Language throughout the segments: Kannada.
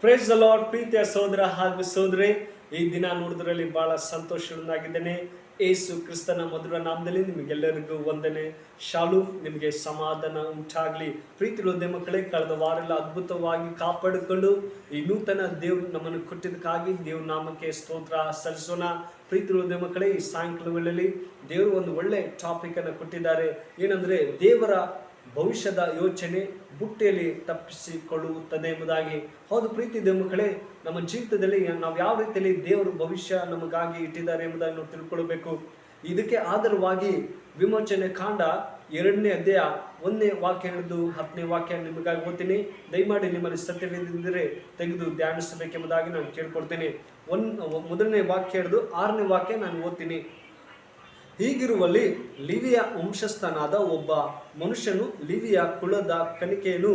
ಪ್ರೈಸ್ ದ ಲಾರ್ಡ್ ಪ್ರೀತಿಯ ಸಹೋದರ ಹಾಗೂ ಸಹೋದರಿ. ಈ ದಿನ ನೋಡಿದ್ರಲ್ಲಿ ಬಹಳ ಸಂತೋಷವಾಗಿದ್ದೇನೆ ಏಸು ಕ್ರಿಸ್ತನ ಮಧುರ ನಾಮದಲ್ಲಿ ನಿಮಗೆಲ್ಲರಿಗೂ ವಂದನೆ. ಶಾಲು, ನಿಮಗೆ ಸಮಾಧಾನ ಉಂಟಾಗಲಿ. ಪ್ರೀತಿ ಮಕ್ಕಳೇ ಕಳೆದ ವಾರೆಲ್ಲ ಅದ್ಭುತವಾಗಿ ಕಾಪಾಡಿಕೊಂಡು ಈ ನೂತನ ದೇವ್ರು ನಮ್ಮನ್ನು ಕೊಟ್ಟಿದ್ದಕ್ಕಾಗಿ ದೇವ್ರ ನಾಮಕ್ಕೆ ಸ್ತೋತ್ರ ಸಲ್ಲಿಸೋಣ. ಪ್ರೀತಿ ಮಕ್ಕಳೇ ಈ ಸಾಯಂಕಾಲಗಳಲ್ಲಿ ದೇವರು ಒಂದು ಒಳ್ಳೆ ಟಾಪಿಕನ್ನು ಕೊಟ್ಟಿದ್ದಾರೆ. ಏನಂದ್ರೆ ದೇವರ ಭವಿಷ್ಯದ ಯೋಚನೆ ಬುಟ್ಟಿಯಲ್ಲಿ ತಪ್ಪಿಸಿಕೊಳ್ಳುತ್ತದೆ ಎಂಬುದಾಗಿ. ಹೌದು ಪ್ರೀತಿ ಮಕ್ಕಳೇ, ನಮ್ಮ ಜೀವಿತದಲ್ಲಿ ನಾವು ಯಾವ ರೀತಿಯಲ್ಲಿ ದೇವರು ಭವಿಷ್ಯ ನಮಗಾಗಿ ಇಟ್ಟಿದ್ದಾರೆ ಎಂಬುದನ್ನು ನಾವು ತಿಳ್ಕೊಳ್ಬೇಕು. ಇದಕ್ಕೆ ಆಧಾರವಾಗಿ ವಿಮೋಚನೆ ಕಾಂಡ ಎರಡನೇ ಅಧ್ಯಾಯ ಒಂದನೇ ವಾಕ್ಯ ಹಿಡಿದು ಹತ್ತನೇ ವಾಕ್ಯ ನಿಮಗಾಗಿ ಓದ್ತೀನಿ. ದಯಮಾಡಿ ನಿಮ್ಮಲ್ಲಿ ಸತ್ಯವಿದ್ದರೆ ತೆಗೆದು ಧ್ಯಾನಿಸಬೇಕೆಂಬುದಾಗಿ ನಾನು ಕೇಳ್ಕೊಡ್ತೀನಿ ಒನ್, ಮೊದಲನೇ ವಾಕ್ಯ ಹಿಡಿದು ಆರನೇ ವಾಕ್ಯ ನಾನು ಓದ್ತೀನಿ. ಹೀಗಿರುವಲ್ಲಿ ಲಿವಿಯ ವಂಶಸ್ಥನಾದ ಒಬ್ಬ ಮನುಷ್ಯನು ಲಿವಿಯ ಕುಲದ ಕನಿಕೆಯನ್ನು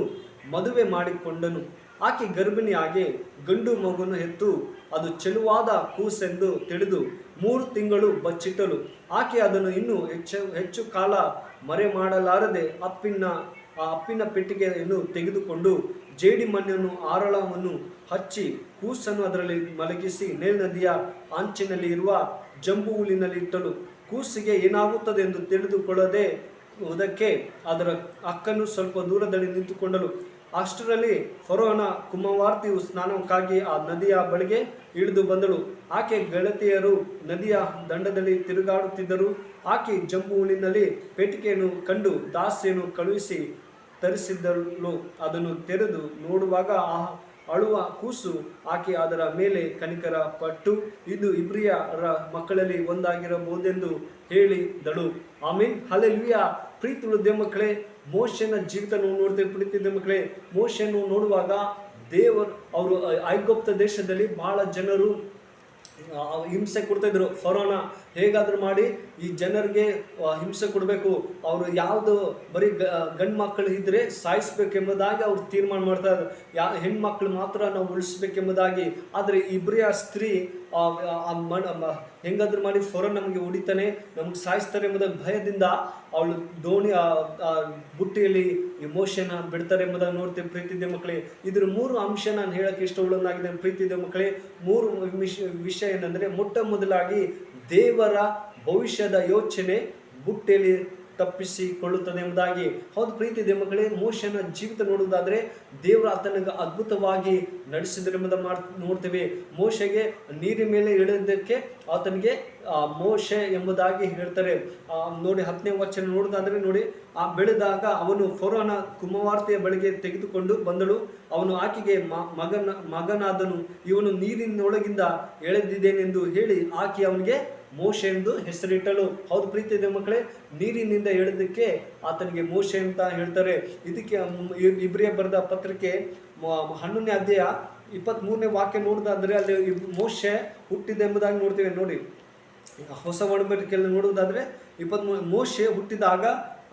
ಮದುವೆ ಮಾಡಿಕೊಂಡನು. ಆಕೆ ಗರ್ಭಿಣಿಯಾಗಿ ಗಂಡು ಮಗುವನ್ನು ಹೆತ್ತು ಅದು ಚೆಲುವಾದ ಕೂಸೆಂದು ತಿಳಿದು ಮೂರು ತಿಂಗಳು ಬಚ್ಚಿಟ್ಟಲು ಆಕೆ ಅದನ್ನು ಇನ್ನೂ ಹೆಚ್ಚು ಹೆಚ್ಚು ಕಾಲ ಮರೆ ಮಾಡಲಾರದೆ ಅಪ್ಪಿನ, ಆ ಅಪ್ಪಿನ ಪೆಟ್ಟಿಗೆಯನ್ನು ತೆಗೆದುಕೊಂಡು ಜೇಡಿ ಮಣ್ಣನ್ನು ಆರಳವನ್ನು ಹಚ್ಚಿ ಕೂಸನ್ನು ಅದರಲ್ಲಿ ಮಲಗಿಸಿ ನೇಲ್ ನದಿಯ ಅಂಚಿನಲ್ಲಿ ಇರುವ ಜಂಬು ಇಟ್ಟಳು ಕೂಸಿಗೆ ಏನಾಗುತ್ತದೆ ಎಂದು ತಿಳಿದುಕೊಳ್ಳದೆ ಹೋದಕ್ಕೆ ಅದರ ಅಕ್ಕನು ಸ್ವಲ್ಪ ದೂರದಲ್ಲಿ ನಿಂತುಕೊಂಡಳು. ಅಷ್ಟರಲ್ಲಿ ಫರೋನ ಕುಮಾರ್ತಿಯು ಸ್ನಾನಕ್ಕಾಗಿ ಆ ನದಿಯ ಬಳಿಗೆ ಇಳಿದು ಬಂದಳು. ಆಕೆ ಗೆಳತಿಯರು ನದಿಯ ದಂಡದಲ್ಲಿ ತಿರುಗಾಡುತ್ತಿದ್ದರು. ಆಕೆ ಜಂಬು ಪೆಟಿಕೆಯನ್ನು ಪೆಟ್ಟಿಗೆಯನ್ನು ಕಂಡು ದಾಸಿಯನ್ನು ಕಳುಹಿಸಿ ತರಿಸಿದ್ದಳು. ಅದನ್ನು ತೆರೆದು ನೋಡುವಾಗ ಆ ಅಳುವ ಕೂಸು ಆಕೆ ಅದರ ಮೇಲೆ ಕನಿಕರ ಪಟ್ಟು ಇದು ಇಬ್ರಿಯರ ಮಕ್ಕಳಲ್ಲಿ ಒಂದಾಗಿರಬಹುದೆಂದು ಹೇಳಿದಳು. ಆಮೀನ್. ಹಲೆಲುಯ್ಯ ಪ್ರೀತಿ ಮಕ್ಕಳೇ ಮೋಶನ ಜೀವಿತ ನಾವು ನೋಡ್ತೇವೆ ಪ್ರೀತಿದ್ದ ಮಕ್ಕಳೇ ಮೋಶನ್ನು ನೋಡುವಾಗ ದೇವರು, ಅವರು ಐಗುಪ್ತ ದೇಶದಲ್ಲಿ ಬಹಳ ಜನರು ಹಿಂಸೆ ಕೊಡ್ತಾ ಇದ್ರು. ಫರೋನ ಹೇಗಾದ್ರೂ ಮಾಡಿ ಈ ಜನರಿಗೆ ಹಿಂಸೆ ಕೊಡಬೇಕು. ಅವರು ಯಾವುದು ಬರೀ ಗಂಡು ಮಕ್ಕಳು ಇದ್ದರೆ ಸಾಯಿಸ್ಬೇಕೆಂಬುದಾಗಿ ಅವ್ರು ತೀರ್ಮಾನ ಮಾಡ್ತಾ ಇದ್ರು. ಯಾ ಹೆಣ್ಮಕ್ಳು ಮಾತ್ರ ನಾವು ಉಳಿಸ್ಬೇಕೆಂಬುದಾಗಿ. ಆದರೆ ಇಬ್ಬರೇ ಆ, ಸ್ತ್ರೀ ಹೆಂಗಾದ್ರೂ ಮಾಡಿ ಫೊರ ನಮಗೆ ಹೊಡಿತಾನೆ ನಮ್ಗೆ ಸಾಯಿಸ್ತಾರೆ ಎಂಬುದಾಗಿ ಭಯದಿಂದ ಅವಳು ದೋಣಿ ಬುಟ್ಟಿಯಲ್ಲಿ ಇಮೋಷನ್ ಬಿಡ್ತಾರೆ ಎಂಬುದಾಗಿ ನೋಡ್ತೇವೆ ಪ್ರೀತಿದ್ದೆ ಮಕ್ಕಳೇ ಇದ್ರ ಮೂರು ಅಂಶ ನಾನು ಹೇಳಕ್ಕೆ ಇಷ್ಟವುಳ್ಳನಾಗಿದೆ ಪ್ರೀತಿದ್ದೆ ಮಕ್ಕಳೇ ಮೂರು ವಿಷ ವಿಷಯ ಏನಂದ್ರೆ ಮೊಟ್ಟ ಮೊದಲಾಗಿ ದೇವರ ಭವಿಷ್ಯದ ಯೋಚನೆ ಬುಟ್ಟೆಯಲ್ಲಿ ತಪ್ಪಿಸಿಕೊಳ್ಳುತ್ತದೆ ಎಂಬುದಾಗಿ. ಹೌದು ಪ್ರೀತಿ ದೇವಗಳೇ ಮೋಶನ ಜೀವಿತ ನೋಡುವುದಾದ್ರೆ ದೇವರು ಆತನಿಗೆ ಅದ್ಭುತವಾಗಿ ನಡೆಸಿದ್ರೆಂಬುದನ್ನು ಮಾಡ್, ನೋಡ್ತೇವೆ. ಮೋಶೆಗೆ ನೀರಿನ ಮೇಲೆ ಇಳಿದಕ್ಕೆ ಆತನಿಗೆ ಮೋಶೆ ಎಂಬುದಾಗಿ ಹೇಳ್ತಾರೆ. ನೋಡಿ ಹತ್ತನೇ ವಚನ ನೋಡುವುದಾದ್ರೆ ನೋಡಿ, ಆ, ಬೆಳೆದಾಗ ಅವನು ಫೊರೋನ ಕುಮವಾರ್ತೆಯ ಬಳಿಗೆ ತೆಗೆದುಕೊಂಡು ಬಂದಳು. ಅವನು ಆಕೆಗೆ ಮಗನ, ಮಗನಾದನು. ಇವನು ನೀರಿನೊಳಗಿಂದ ಎಳೆದಿದ್ದೇನೆಂದು ಹೇಳಿ ಆಕೆ ಅವನಿಗೆ ಮೋಶೆ ಎಂದು ಹೆಸರಿಟ್ಟಳು. ಹೌದು ಪ್ರೀತಿ ಇದೆ ಮಕ್ಕಳೇ ನೀರಿನಿಂದ ಹೇಳಿದ್ದಕ್ಕೆ ಆತನಿಗೆ ಮೋಶೆ ಅಂತ ಹೇಳ್ತಾರೆ. ಇದಕ್ಕೆ ಇಬ್ರಿಯ ಬರೆದ ಪತ್ರಿಕೆ ಹನ್ನೊಂದನೇ ಅಧ್ಯಾಯ ಇಪ್ಪತ್ತ್ಮೂರನೇ ವಾಕ್ಯ ನೋಡೋದಾದರೆ ಅಲ್ಲಿ ಮೋಶೆ ಹುಟ್ಟಿದೆ ಎಂಬುದಾಗಿ ನೋಡ್ತೇವೆ. ನೋಡಿ ಹೊಸ ಒಡಂಬಡಿಕೆಯಲ್ಲಿ ನೋಡುವುದಾದ್ರೆ ಇಪ್ಪತ್ತ್ಮೂರು ಮೋಶೆ ಹುಟ್ಟಿದಾಗ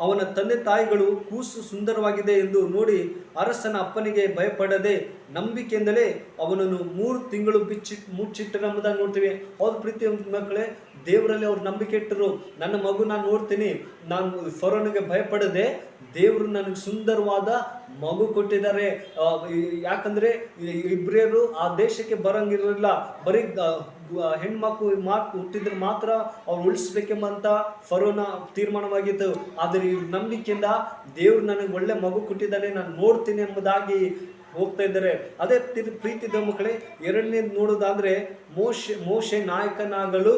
ಅವನ ತಂದೆ ತಾಯಿಗಳು ಕೂಸು ಸುಂದರವಾಗಿದೆ ಎಂದು ನೋಡಿ ಅರಸನ ಅಪ್ಪನಿಗೆ ಭಯಪಡದೆ ನಂಬಿಕೆಯಿಂದಲೇ ಅವನನ್ನು ಮೂರು ತಿಂಗಳು ಬಿಚ್ಚಿ ಮುಚ್ಚಿಟ್ಟರೆಂಬುದಾಗಿ ನೋಡ್ತೀವಿ. ಅವ್ರ ಪ್ರೀತಿ ಮಕ್ಕಳೇ, ದೇವರಲ್ಲಿ ಅವ್ರು ನಂಬಿಕೆ ಇಟ್ಟರು. ನನ್ನ ಮಗು ನಾನು ನೋಡ್ತೀನಿ. ನಾನು ಫರೋನಿಗೆ ಭಯಪಡದೆ ದೇವರು ನನಗೆ ಸುಂದರವಾದ ಮಗು ಕೊಟ್ಟಿದ್ದಾರೆ ಯಾಕಂದ್ರೆ ಇಬ್ರಿಯರು ಆ ದೇಶಕ್ಕೆ ಬರಂಗಿರಲಿಲ್ಲ. ಬರೀ ಹೆಣ್ಮಕ್ಳು ಮಾತು, ಹುಟ್ಟಿದ್ರೆ ಮಾತ್ರ ಅವ್ರು ಉಳಿಸ್ಬೇಕೆಂಬಂತ ಫರೋನ ತೀರ್ಮಾನವಾಗಿತ್ತು. ಆದರೆ ಇವ್ರ ನಂಬಿಕೆಯಿಂದ ದೇವ್ರು ನನಗೆ ಒಳ್ಳೆ ಮಗು ಕೊಟ್ಟಿದ್ದಾನೆ, ನಾನು ನೋಡ್ತೀನಿ ಎಂಬುದಾಗಿ ಹೋಗ್ತಾ ಇದ್ದಾರೆ. ಅದೇ ಪ್ರೀತಿದ ಮಕ್ಕಳೇ ಎರಡನೇ ನೋಡೋದಾದರೆ ಮೋಶೆ ಮೋಶೆ ನಾಯಕನಾಗಲು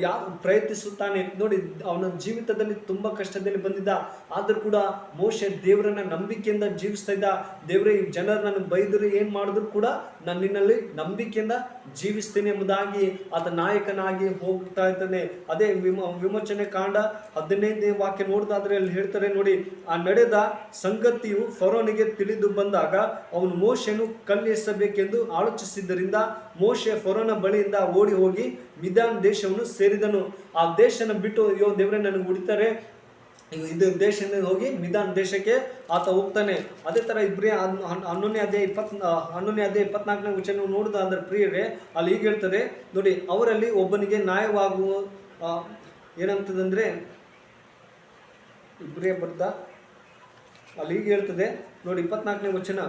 ಯಾವ, ಪ್ರಯತ್ನಿಸುತ್ತಾನೆ ನೋಡಿ, ಅವನ ಜೀವಿತದಲ್ಲಿ ತುಂಬ ಕಷ್ಟದಲ್ಲಿ ಬಂದಿದ್ದ. ಆದರೂ ಕೂಡ ಮೋಶೆ ದೇವರನ್ನ ನಂಬಿಕೆಯಿಂದ ಜೀವಿಸ್ತಾ ಇದ್ದ. ದೇವರೇ, ಈ ಜನರು ಬೈದರು ಏನು ಮಾಡಿದ್ರು ಕೂಡ ನಾನು ನಿನ್ನಲ್ಲಿ ನಂಬಿಕೆಯಿಂದ ಜೀವಿಸ್ತೇನೆ ಎಂಬುದಾಗಿ ಆತ ನಾಯಕನಾಗಿ ಹೋಗ್ತಾ ಇದ್ದಾನೆ. ಅದೇ ವಿಮ, ವಿಮೋಚನೆ ಕಾಂಡ ಹದಿನೈದನೇ ವಾಕ್ಯ ನೋಡಿದಾದ್ರೆ ಅಲ್ಲಿ ಹೇಳ್ತಾರೆ ನೋಡಿ, ಆ ನಡೆದ ಸಂಗತಿಯು ಫರೋನಿಗೆ ತಿಳಿದು ಬಂದಾಗ ಅವನು ಮೋಶೆನು ಕಲ್ಲೆಸಬೇಕೆಂದು ಆಲೋಚಿಸಿದ್ದರಿಂದ ಮೋಶೆ ಫರೋನ ಬಳಿಯಿಂದ ಓಡಿ ಹೋಗಿ ಮಿದಾನ್ ದೇಶವನ್ನು ಸೇರಿದನು. ಆ ದೇಶನ ಬಿಟ್ಟು ಅಯ್ಯೋ ದೇವರೇ, ನನಗೆ ಉಡಿತಾರೆ ಇದು ದೇಶದಿಂದ ಹೋಗಿ ನಿಧಾನ ದೇಶಕ್ಕೆ ಆತ ಹೋಗ್ತಾನೆ. ಅದೇ ಹನ್- ಹನ್- ಹನ್ನೊಂದನೇ ಅಧ್ಯಾಯ ಇಪ್ಪತ್ ಹನ್ನೊಂದನೇ ಅಧ್ಯಾಯ ಇಪ್ಪತ್ನಾಲ್ಕನೇ ವಚನ ನೋಡಿದ ಅಂದ್ರೆ ಪ್ರಿಯರೇ, ಅಲ್ಲಿ ಈಗ ಹೇಳ್ತದೆ, ನೋಡಿ, ಅವರಲ್ಲಿ ಒಬ್ಬನಿಗೆ ನ್ಯಾಯವಾಗುವ ಏನಂತದಂದರೆ, ಇಬ್ರೇ ಬರ್ದ, ಅಲ್ಲಿ ಈಗ ಹೇಳ್ತದೆ, ನೋಡಿ, ಇಪ್ಪತ್ನಾಲ್ಕನೇ ವಚನ.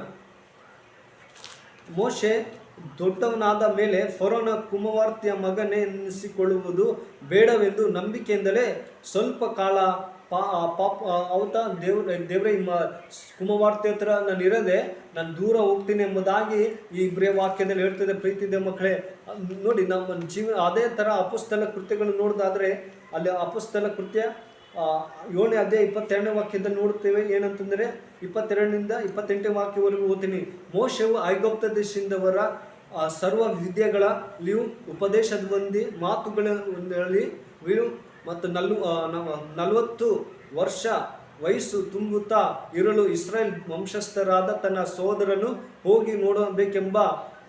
ಮೋಶೆ ದೊಡ್ಡವನಾದ ಮೇಲೆ ಫರೋನ ಕುಮವಾರ್ತಿಯ ಮಗನೇ ಎನಿಸಿಕೊಳ್ಳುವುದು ಬೇಡವೆಂದು ನಂಬಿಕೆಯಿಂದಲೇ ಸ್ವಲ್ಪ ಕಾಲ ಪಾ ಪಾಪ ಅವತ ದೇವ್ರ ದೇವ್ರೆ ಕುಮವಾರ್ತೆ ಹತ್ರ ನಾನು ಇರದೆ ನಾನು ದೂರ ಹೋಗ್ತೀನಿ ಎಂಬುದಾಗಿ ಈ ಇಬ್ಬರೇ ವಾಕ್ಯದಲ್ಲಿ ಹೇಳ್ತದೆ ಪ್ರೀತಿದೆ ಮಕ್ಕಳೇ. ನೋಡಿ, ನಮ್ಮ ಜೀವ, ಅದೇ ಥರ ಅಪುಸ್ತಲ ಕೃತ್ಯಗಳು ನೋಡೋದಾದ್ರೆ ಅಲ್ಲಿ ಅಪುಸ್ತಲ ಕೃತ್ಯ ಏಳನೇ ಅದೇ ಇಪ್ಪತ್ತೆರಡನೇ ವಾಕ್ಯದಲ್ಲಿ ನೋಡುತ್ತೇವೆ ಏನಂತಂದರೆ ಇಪ್ಪತ್ತೆರಡನಿಂದ ಇಪ್ಪತ್ತೆಂಟನೇ ವಾಕ್ಯವರೆಗೂ ಓದ್ತೀನಿ. ಮೋಶವು ಐಗೋಪ್ತ ದೇಶದಿಂದವರ ಸರ್ವ ವಿದ್ಯೆಗಳಲ್ಲಿಯೂ ಉಪದೇಶದ ಬಂದಿ ಮಾತುಗಳಲ್ಲಿ ಮತ್ತು ನಲ್ವ ನಲವತ್ತು ವರ್ಷ ವಯಸ್ಸು ತುಂಬುತ್ತಾ ಇರಲು ಇಸ್ರೇಲ್ ವಂಶಸ್ಥರಾದ ತನ್ನ ಸೋದರನು ಹೋಗಿ ನೋಡಬೇಕೆಂಬ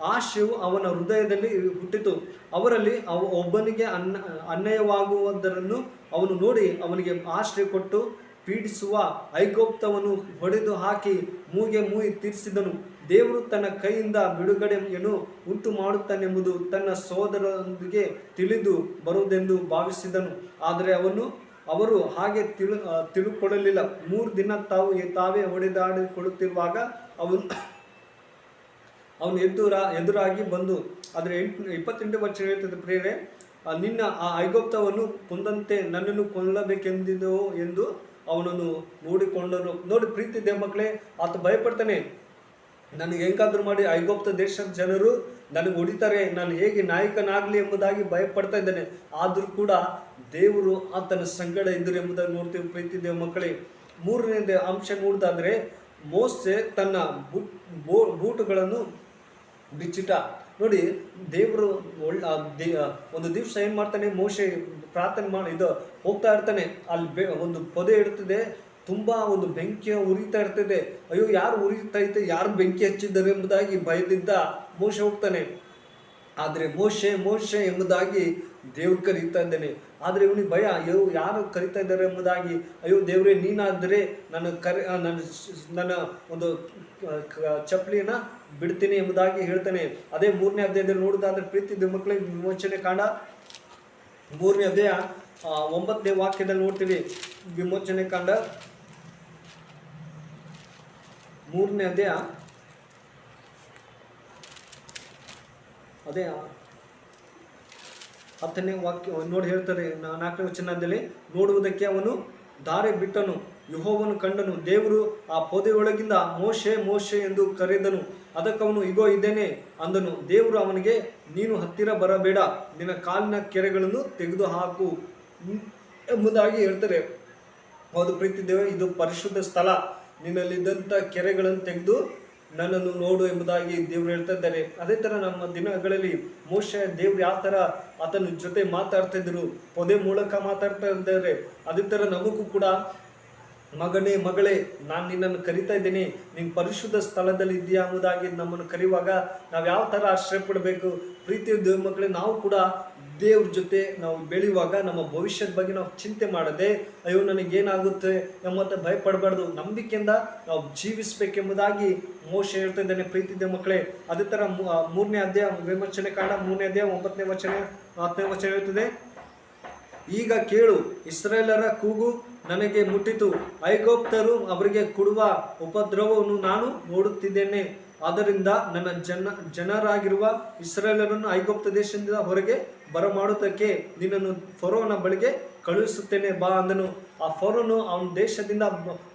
ಆಶೆಯು ಅವನ ಹೃದಯದಲ್ಲಿ ಹುಟ್ಟಿತು. ಅವರಲ್ಲಿ ಅವ, ಒಬ್ಬನಿಗೆ ಅನ್ನ, ಅನ್ಯಾಯವಾಗುವುದರನ್ನು ಅವನು ನೋಡಿ ಅವನಿಗೆ ಆಶ್ರಯ ಕೊಟ್ಟು ಪೀಡಿಸುವ ಐಗೋಪ್ತವನ್ನು ಹೊಡೆದು ಹಾಕಿ ಮೂಗೆ ಮೂಯಿ ತೀರಿಸಿದನು. ದೇವರು ತನ್ನ ಕೈಯಿಂದ ಬಿಡುಗಡೆಯನ್ನು ಉಂಟು ಮಾಡುತ್ತಾನೆಂಬುದು ತನ್ನ ಸೋದರರೊಂದಿಗೆ ತಿಳಿದು ಬರುವುದೆಂದು ಭಾವಿಸಿದನು. ಆದರೆ ಅವನು, ಅವರು ಹಾಗೆ ತಿಳು ತಿಳುಕೊಳ್ಳಲಿಲ್ಲ. ಮೂರು ದಿನ ತಾವು ತಾವೇ ಹೊಡೆದಾಡಿಕೊಳ್ಳುತ್ತಿರುವಾಗ ಅವನು ಅವನು ಎದುರ, ಎದುರಾಗಿ ಬಂದು, ಆದರೆ ಎಂಟು, ಇಪ್ಪತ್ತೆಂಟು ವರ್ಷ ಹೇಳ್ತದೆ ಪ್ರೇರೆ ನಿನ್ನ ಆ ಐಗೋಪ್ತವನ್ನು ಕೊಂದಂತೆ ನನ್ನನ್ನು ಕೊಲ್ಲಬೇಕೆಂದಿದೋ ಎಂದು ಅವನನ್ನು ನೋಡಿಕೊಂಡನು ನೋಡಿ ಪ್ರೀತಿ ದೇವ ಮಕ್ಕಳೇ, ಆತ ಭಯಪಡ್ತಾನೆ. ನನಗೆ ಹೆಂಗಾದ್ರೂ ಮಾಡಿ ಐಗೋಪ್ತ ದೇಶದ ಜನರು ನನಗೆ ಹೊಡಿತಾರೆ, ನಾನು ಹೇಗೆ ನಾಯಕನಾಗಲಿ ಎಂಬುದಾಗಿ ಭಯಪಡ್ತಾ ಇದ್ದಾನೆ. ಆದರೂ ಕೂಡ ದೇವರು ಆತನ ಸಂಗಡ ಇದ್ದರು ಎಂಬುದಾಗಿ ನೋಡ್ತೀವಿ ಪ್ರೀತಿ ದೇವ ಮಕ್ಕಳೇ. ಮೂರನೇ ಅಂಶ ನೋಡಿದಾದರೆ ಮೋಸೆ ತನ್ನ ಬೂಟ್, ಬೋ- ಬೂಟುಗಳನ್ನು ಬಿಚ್ಚಿಟ ನೋಡಿ, ದೇವರು ಒಳ್ಳ ಒಂದು ದಿವಸ ಏನು ಮಾಡ್ತಾನೆ, ಮೋಶೆ ಪ್ರಾರ್ಥನೆ ಮಾಡಿ. ಇದು ಹೋಗ್ತಾ ಇರ್ತಾನೆ. ಅಲ್ಲಿ ಬೆ, ಒಂದು ಪೊದೆ ಇರ್ತದೆ ತುಂಬ ಒಂದು ಬೆಂಕಿಯ ಉರಿತಾ ಇರ್ತದೆ. ಅಯ್ಯೋ, ಯಾರು ಉರಿತಾ ಐತೆ ಯಾರು ಬೆಂಕಿ ಹಚ್ಚಿದ್ದಾರೆ ಎಂಬುದಾಗಿ ಭಯದಿಂದ ಮೋಶೆ ಹೋಗ್ತಾನೆ. ಆದರೆ ಮೋಶೆ ಮೋಶೆ ಎಂಬುದಾಗಿ ದೇವ್ರು ಕರೀತಾ ಇದ್ದಾನೆ. ಆದರೆ ಇವನಿಗೆ ಭಯ. ಅಯ್ಯೋ, ಯಾರು ಕರಿತಾ ಇದ್ದಾರೆ ಎಂಬುದಾಗಿ. ಅಯ್ಯೋ, ದೇವರೇ, ನೀನಾದರೆ ನನ್ನ ಕರೆ ನನ್ನ ನನ್ನ ಒಂದು ಚಪ್ಪಲಿನ ಬಿಡ್ತೀನಿ ಎಂಬುದಾಗಿ ಹೇಳ್ತಾನೆ. ಅದೇ ಮೂರನೇ ಅಧ್ಯಾಯದಲ್ಲಿ ನೋಡೋದಾದ್ರೆ, ಪ್ರೀತಿ ಮಕ್ಕಳಿಗೆ ವಿಮೋಚನೆ ಕಾಂಡ ಮೂರನೇ ಅಧ್ಯಾಯ ಒಂಬತ್ತನೇ ವಾಕ್ಯದಲ್ಲಿ ನೋಡ್ತೀವಿ. ವಿಮೋಚನೆ ಕಾಂಡ ಮೂರನೇ ಅಧ್ಯಾಯ. ಅದೇ ಹತ್ತನೇ ವಾಕ್ಯ ನೋಡಿ ಹೇಳ್ತಾರೆ, ನಾಲ್ಕನೇ ವಚನದಲ್ಲಿ ನೋಡುವುದಕ್ಕೆ ಅವನು ದಾರಿ ಬಿಟ್ಟನು, ಯಹೋವನು ಕಂಡನು, ದೇವರು ಆ ಪೊದೆಯೊಳಗಿಂದ ಮೋಶೆ ಮೋಶೆ ಎಂದು ಕರೆದನು, ಅದಕ್ಕವನು ಇಗೋ ಇದ್ದೇನೆ ಅಂದನು, ದೇವರು ಅವನಿಗೆ, ನೀನು ಹತ್ತಿರ ಬರಬೇಡ, ನಿನ್ನ ಕಾಲಿನ ಕೆರೆಗಳನ್ನು ತೆಗೆದು ಹಾಕು ಎಂಬುದಾಗಿ ಹೇಳ್ತಾರೆ. ಹೌದು ಪ್ರೀತಿ ದೇವ ಇದು ಪರಿಶುದ್ಧ ಸ್ಥಳ, ನಿನ್ನಲ್ಲಿದ್ದಂಥ ಕೆರೆಗಳನ್ನು ತೆಗೆದು ನನ್ನನ್ನು ನೋಡು ಎಂಬುದಾಗಿ ದೇವರು ಹೇಳ್ತಾ ಇದ್ದಾರೆ ಅದೇ ಥರ ನಮ್ಮ ದಿನಗಳಲ್ಲಿ ಮೋಶ ದೇವ್ರು ಯಾವ ಥರ ಆತನ ಜೊತೆ ಮಾತಾಡ್ತಾ ಇದ್ರು ಪೊದೆ ಮೂಲಕ ಮಾತಾಡ್ತಾ ಇದ್ದಾರೆ. ಅದೇ ಥರ ನಮಗೂ ಕೂಡ, ಮಗನೇ, ಮಗಳೇ, ನಾನು ನಿನ್ನನ್ನು ಕರಿತಾ ಇದ್ದೀನಿ. ನೀನು ಪರಿಶುದ್ಧ ಸ್ಥಳದಲ್ಲಿ ಇದೆಯಾ ಎಂಬುದಾಗಿ ನಮ್ಮನ್ನು ಕರೆಯುವಾಗ ನಾವು ಯಾವ ಥರ ಆಶ್ರಯ ಪಡಬೇಕು ಪ್ರೀತಿಯ ದೇವ ಮಕ್ಕಳೇ ನಾವು ಕೂಡ ದೇವ್ರ ಜೊತೆ ನಾವು ಬೆಳೆಯುವಾಗ ನಮ್ಮ ಭವಿಷ್ಯದ ಬಗ್ಗೆ ನಾವು ಚಿಂತೆ ಮಾಡದೆ, ಅಯ್ಯೋ, ನನಗೇನಾಗುತ್ತೆ ಎಂಬತ್ತ ಭಯಪಡಬಾರ್ದು. ನಂಬಿಕೆಯಿಂದ ನಾವು ಜೀವಿಸಬೇಕೆಂಬುದಾಗಿ ಮೋಶ ಹೇಳ್ತಾ ಇದ್ದಾನೆ ಪ್ರೀತಿ ದೇವ ಮಕ್ಕಳೇ. ಅದೇ ಥರ ಮೂರನೇ ಅಧ್ಯಾಯ ವಿಮರ್ಶನೆ ಕಾರಣ ಮೂರನೇ ಅಧ್ಯಾಯ ಒಂಬತ್ತನೇ ವಚನ, ಹತ್ತನೇ ವಚನ ಹೇಳ್ತದೆ, ಈಗ ಕೇಳು ಇಸ್ರೇಲರ ಕೂಗು ನನಗೆ ಮುಟ್ಟಿತು. ಐಗೋಪ್ತರು ಅವರಿಗೆ ಕೊಡುವ ಉಪದ್ರವವನ್ನು ನಾನು ನೋಡುತ್ತಿದ್ದೇನೆ. ಆದ್ದರಿಂದ ನನ್ನ ಜನ, ಜನರಾಗಿರುವ ಇಸ್ರೇಲರನ್ನು ಐಗೋಪ್ತ ದೇಶದಿಂದ ಹೊರಗೆ ಬರಮಾಡುವುದಕ್ಕೆ ನಿನ್ನನ್ನು ಫರೋನ ಬಳಿಗೆ ಕಳುಹಿಸುತ್ತೇನೆ, ಬಾ ಅಂದನು. ಆ ಫರೋನು ಅವನ ದೇಶದಿಂದ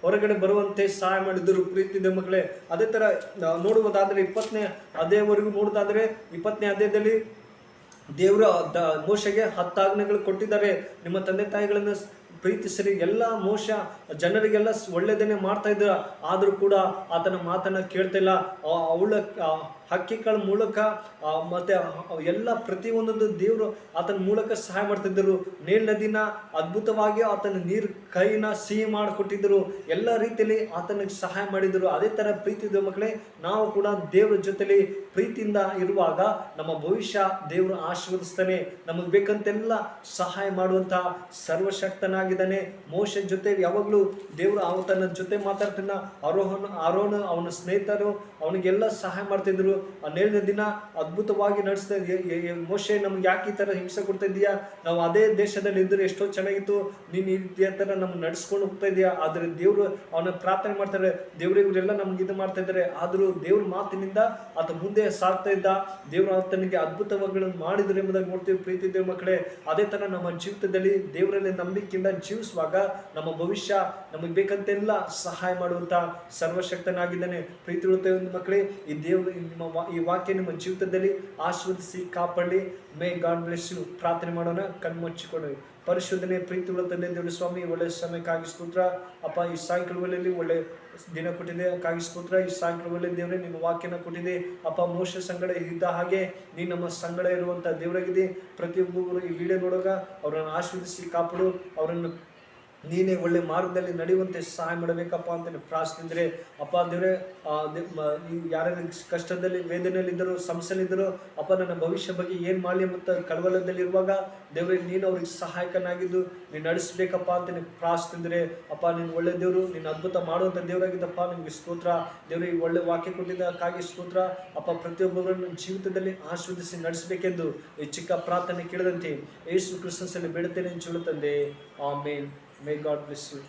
ಹೊರಗಡೆ ಬರುವಂತೆ ಸಹಾಯ ಮಾಡಿದರು. ಪ್ರೀತಿ ಮಕ್ಕಳೇ, ಅದೇ ಥರ ನೋಡುವುದಾದರೆ ಇಪ್ಪತ್ತನೇ ಅದೇವರೆಗೂ ನೋಡೋದಾದರೆ ಇಪ್ಪತ್ತನೇ ಅದೇದಲ್ಲಿ ದೇವರ ದ ದೋಷಗೆ ಹತ್ತು ಆಜ್ಞೆಗಳು ಕೊಟ್ಟಿದ್ದಾರೆ. ನಿಮ್ಮ ತಂದೆ ತಾಯಿಗಳನ್ನು ಪ್ರೀತಿಸಿರಿ ಎಲ್ಲ ಮೋಶ ಜನರಿಗೆಲ್ಲ ಒಳ್ಳೆಯದನ್ನೇ ಮಾಡ್ತಾ ಇದ್ರ ಆದರೂ ಕೂಡ ಆತನ ಮಾತನ್ನ ಕೇಳ್ತಿಲ್ಲ. ಅವಳ ಹಕ್ಕಿಗಳ ಮೂಲಕ ಮತ್ತು ಎಲ್ಲ ಪ್ರತಿಯೊಂದೊಂದು ದೇವರು ಆತನ ಮೂಲಕ ಸಹಾಯ ಮಾಡ್ತಿದ್ದರು. ನೇಲ್ ನದಿನ ಅದ್ಭುತವಾಗಿ ಆತನ ನೀರು ಕೈನ ಸಿಹಿ ಮಾಡಿಕೊಟ್ಟಿದ್ದರು. ಎಲ್ಲ ರೀತಿಯಲ್ಲಿ ಆತನಿಗೆ ಸಹಾಯ ಮಾಡಿದರು ಅದೇ ಥರ ಪ್ರೀತಿ ಮಕ್ಕಳೇ, ನಾವು ಕೂಡ ದೇವರ ಜೊತೆಲಿ ಪ್ರೀತಿಯಿಂದ ಇರುವಾಗ ನಮ್ಮ ಭವಿಷ್ಯ ದೇವರು ಆಶೀರ್ವದಿಸ್ತಾನೆ. ನಮಗೆ ಬೇಕಂತೆಲ್ಲ ಸಹಾಯ ಮಾಡುವಂಥ ಸರ್ವಶಕ್ತನಾಗಿದ್ದಾನೆ. ಮೋಶ ಜೊತೆ ಯಾವಾಗಲೂ ದೇವರು ಆತನ ಜೊತೆ ಮಾತಾಡ್ತಾನ. ಆರೋಹಣ ಆರೋಣ ಅವನ ಸ್ನೇಹಿತರು ಅವನಿಗೆಲ್ಲ ಸಹಾಯ ಮಾಡ್ತಿದ್ರು ಹನ್ನೆರಡನೇ ದಿನ ಅದ್ಭುತವಾಗಿ ನಡೆಸ್ತಾ ಇದೆಯಾ ಮೋಶೆ, ನಮ್ಗೆ ಯಾಕೆ ಈ ಥರ ಹಿಂಸೆ ಕೊಡ್ತಾ ಇದೀಯಾ ನಾವು ಅದೇ ದೇಶದಲ್ಲಿ ಇದ್ದರೆ ಎಷ್ಟೋ ಚೆನ್ನಾಗಿತ್ತು. ನೀನು ಇದೇ ಥರ ನಮ್ಗೆ ನಡೆಸ್ಕೊಂಡು ಹೋಗ್ತಾ ಇದೀಯಾ ಆದರೆ ದೇವರು ಅವನ ಪ್ರಾರ್ಥನೆ ಮಾಡ್ತಾರೆ ದೇವ್ರ ಇವರೆಲ್ಲ ನಮ್ಗೆ ಇದು ಮಾಡ್ತಾ ಇದ್ದಾರೆ. ಆದರೂ ದೇವ್ರ ಮಾತಿನಿಂದ ಆತ ಮುಂದೆ ಸಾಗ್ತಾ ಇದ್ದ. ದೇವರು ಆತನಿಗೆ ಅದ್ಭುತವಾಗಳನ್ನು ಮಾಡಿದ್ರು ಎಂಬುದಾಗಿ ನೋಡ್ತೀವಿ ಪ್ರೀತಿ ದೇವ್ ಮಕ್ಕಳೇ. ಅದೇ ತರ ನಮ್ಮ ಜೀವಿತದಲ್ಲಿ ದೇವರಲ್ಲಿ ನಂಬಿಕೆಯಿಂದ ಜೀವಿಸುವಾಗ ನಮ್ಮ ಭವಿಷ್ಯ ನಮಗೆ ಬೇಕಂತೆಲ್ಲ ಸಹಾಯ ಮಾಡುವಂತ ಸರ್ವಶಕ್ತನಾಗಿದ್ದಾನೆ ಪ್ರೀತಿ ಮಕ್ಕಳೇ. ಈ ದೇವರು ಈ ವಾಕ್ಯ ನಿಮ್ಮ ಜೀವಿತದಲ್ಲಿ ಆಶೀರ್ವದಿಸಿ, ಕಾಪಾಡಿ. ಮೇ ಗಾಡ್ ಬ್ಲೆಸ್ ಯು ಪ್ರಾರ್ಥನೆ ಮಾಡೋಣ ಕಣ್ಮುಚ್ಚಿಕೊಂಡು ಪರಿಶೋಧನೆ ಪ್ರೀತಿ ತಂದೆ ದೇವರು ಸ್ವಾಮಿ ಒಳ್ಳೆ ಸಮಯಕ್ಕಾಗಿ ಸ್ತೋತ್ರ. ಅಪ್ಪ, ಈ ಸಾಯಂಕಾಲ ವೇಳೆಯಲ್ಲಿ ಒಳ್ಳೆ ದಿನ ಕೊಟ್ಟಿದೆ. ಕಾಗಿ ಈ ಸಾಯಂಕಾಲ ವೇಳೆ ದೇವರೇ ನಿಮ್ಮ ವಾಕ್ಯನ ಕೊಟ್ಟಿದೆ. ಅಪ್ಪ, ಮೋಶ ಸಂಗಡ ಇದ್ದ ಹಾಗೆ ನೀ ನಮ್ಮ ಸಂಗಡ ಇರುವಂತ ದೇವರಾಗಿದೆ. ಪ್ರತಿಯೊಬ್ಬರು ಈ ವಿಡಿಯೋ ನೋಡೋಗ ಅವರನ್ನು ಆಶೀರ್ವದಿಸಿ, ಕಾಪಾಡು. ಅವರನ್ನು ನೀನೇ ಒಳ್ಳೆ ಮಾರ್ಗದಲ್ಲಿ ನಡೆಯುವಂತೆ ಸಹಾಯ ಮಾಡಬೇಕಪ್ಪ ಅಂತ ಪ್ರಾರ್ಥಿಸಿದ್ರೆ, ಅಪ್ಪ ದೇವರೇ ಯಾರ್ಯಾರ ಕಷ್ಟದಲ್ಲಿ, ವೇದನೆಯಲ್ಲಿದ್ದರು, ಸಮಸ್ಯೆಯಲ್ಲಿದ್ದರೂ, ಅಪ್ಪ ನನ್ನ ಭವಿಷ್ಯ ಬಗ್ಗೆ ಏನು ಮಾಡಲಿ ಮತ್ತು ಕಳವಳದಲ್ಲಿ ಇರುವಾಗ, ದೇವರೇ, ನೀನು ಅವ್ರಿಗೆ ಸಹಾಯಕನಾಗಿದ್ದು, ನೀನು ನಡೆಸಬೇಕಪ್ಪ ಅಂತ ನೀವು ಪ್ರಾರ್ಥಿಸಿದ್ರೆ, ಅಪ್ಪ, ನೀನು ಒಳ್ಳೆ ದೇವರು, ನೀನು ಅದ್ಭುತ ಮಾಡುವಂಥ ದೇವರಾಗಿದ್ದಪ್ಪ, ನಿಮಗೆ ಸ್ತೋತ್ರ. ದೇವರಿಗೆ ಒಳ್ಳೆ ವಾಕ್ಯ ಕೊಟ್ಟಿದ್ದಕ್ಕಾಗಿ ಸ್ತೋತ್ರ. ಅಪ್ಪ, ಪ್ರತಿಯೊಬ್ಬರನ್ನು ಜೀವಿತದಲ್ಲಿ ಆಶೀರ್ವದಿಸಿ ನಡೆಸಬೇಕೆಂದು ಈ ಚಿಕ್ಕ ಪ್ರಾರ್ಥನೆ ಕೇಳದಂತೆ ಯೇಸು ಕ್ರಿಸ್ತನಲ್ಲಿ ಬೇಡುತ್ತೇನೆ ಹೇಳುತ್ತಂದೆ. ಆಮೇನ್. May God bless you.